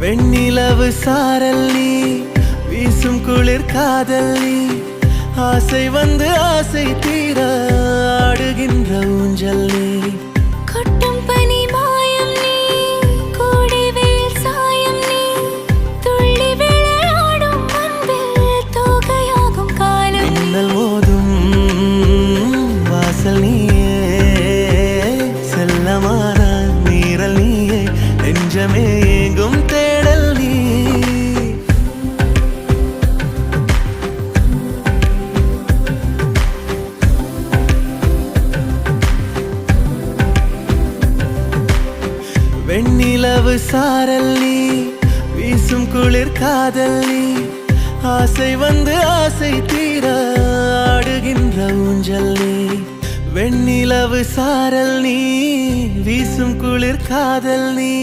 வெண்ணிலவு சாரல் நீ வீசும் குளிர் காதல் நீ ஆசை வந்து ஆசை தீர ஆடுகின்ற ஊஞ்சல் நீ கொட்டும் பனி மாயம் நீ கோடை வெயில் சாயம் நீ துள்ளி விளையாடும் அன்பில் தோகையாகும் காலம் நீ. மின்னல் மோதும் வாசல் நீயே செல்லமான நீரல் நீயே நெஞ்சமே வெண்ணிலவு சாரல் நீ வீசும் குளிர் காதல் நீ ஆசை வந்து ஆசை தீர ஆடுகின்ற ஊஞ்சல் நீ வெண்ணிலவு சாரல் நீ வீசும் குளிர் காதல் நீ